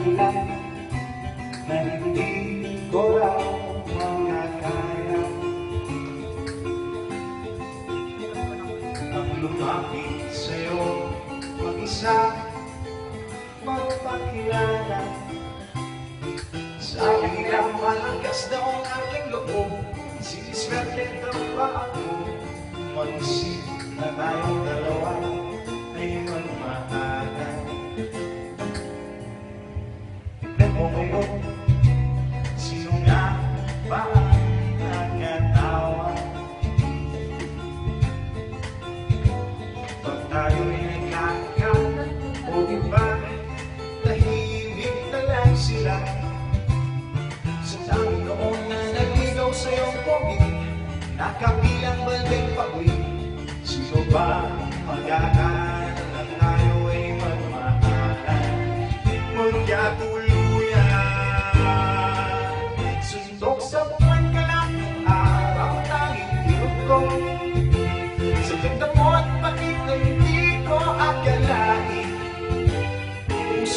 dahilan na hindi ko raw makakaya Ang lumapit sa'yo mag-isa magpakilala Sabi nila malakas daw ang aking loob Siniswerte daw ba ako Mag-isip na tayong dalawa Sino ba ang nagkatawa Pag tayo'y nagkakalat o iba Tahimik na lang sila Sa dami noon na sa iyong pogi Nakabilang baldeng pagwi Sino ba mag-aaral na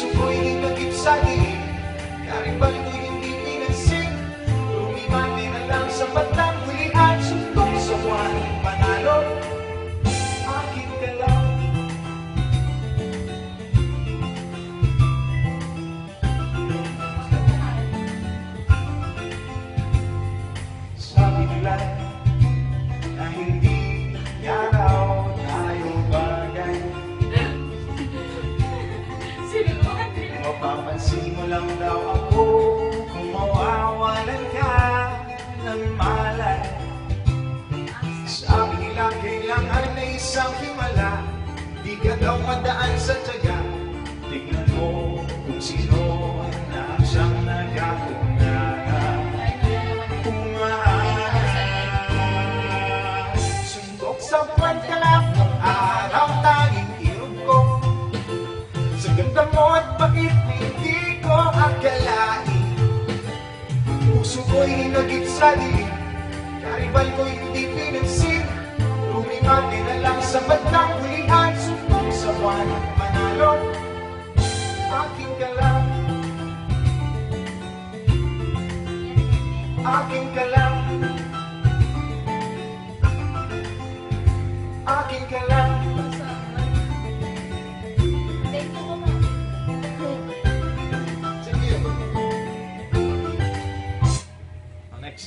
Puso ko'y hinagip sa Mapapansin mo lang daw ako. Kung mawawalan ka ng malay. Sabi nila kailangan na isang himala. Di ka daw madaan sa tiyaga. Tingnan mo kung sino na siyang nagkakunara Sundok sa buwan ka lang ng araw tanging irog ko. Sa ganda mo at bakit ko akalain Puso ko'y hinagit sa dilim Karibal ko hindi pinansin. Lumimante na lang sa bandang hulihan Sumpong sa walang panalo. Aking galaw Aking galaw Aking galaw